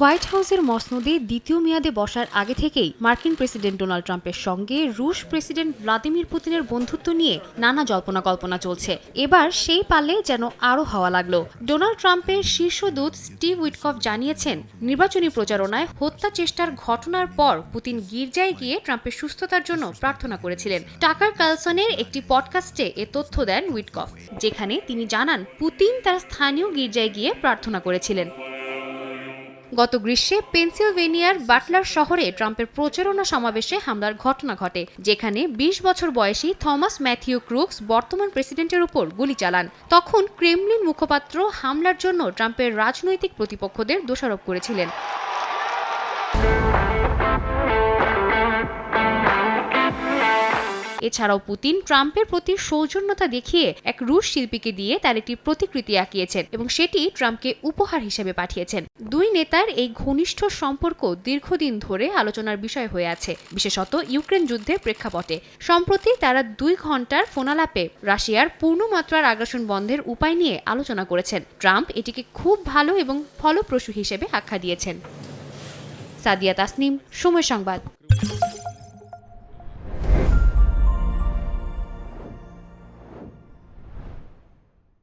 White হাউসের মসনদে দ্বিতীয় মেয়াদে বসার আগে থেকেই মার্কিন প্রেসিডেন্ট ডোনাল্ড ট্রাম্পের সঙ্গে রুশ প্রেসিডেন্ট ভ্লাদিমির পুতিনের বন্ধুত্ব নিয়ে নানা জল্পনা কল্পনা চলছে। এবার সেই পালে যেন আরও হাওয়া লাগল। ডোনাল্ড ট্রাম্পের শীর্ষ দূত স্টিভ উইটকফ জানিয়েছেন, নির্বাচনী প্রচারণায় হত্যা চেষ্টার ঘটনার পর পুতিন গির্জায় গিয়ে ট্রাম্পের সুস্থতার জন্য প্রার্থনা করেছিলেন। টাকার কালসনের একটি পডকাস্টে এ তথ্য দেন উইটকফ, যেখানে তিনি জানান, পুতিন তার স্থানীয় গির্জায় গিয়ে প্রার্থনা করেছিলেন। গত গ্রীষ্মে পেনসিলভেনিয়ার বাটলার শহরে ট্রাম্পের প্রচারণা সমাবেশে হামলার ঘটনা ঘটে, যেখানে ২০ বছর বয়সী থমাস ম্যাথিউ ক্রুক্স বর্তমান প্রেসিডেন্টের উপর গুলি চালান। তখন ক্রেমলিন মুখপাত্র হামলার জন্য ট্রাম্পের রাজনৈতিক প্রতিপক্ষদের দোষারোপ করেছিলেন। এছাড়াও পুতিন ট্রাম্পের প্রতি সৌজন্যতা দেখিয়ে এক রুশ শিল্পীকে দিয়ে তার একটি প্রতিকৃতি আঁকিয়েছেন এবং সেটি ট্রাম্পকে উপহার হিসেবে পাঠিয়েছেন। দুই নেতার এই ঘনিষ্ঠ সম্পর্ক দীর্ঘদিন ধরে আলোচনার বিষয় হয়ে আছে। বিশেষত ইউক্রেন যুদ্ধের প্রেক্ষাপটে। সম্প্রতি তারা দুই ঘণ্টার ফোনালাপে রাশিয়ার পূর্ণমাত্রার আগ্রাসন বন্ধের উপায় নিয়ে আলোচনা করেছেন। ট্রাম্প এটিকে খুব ভালো এবং ফলপ্রসূ হিসেবে আখ্যা দিয়েছেন। সাদিয়া তাসনিম, সময় সংবাদ।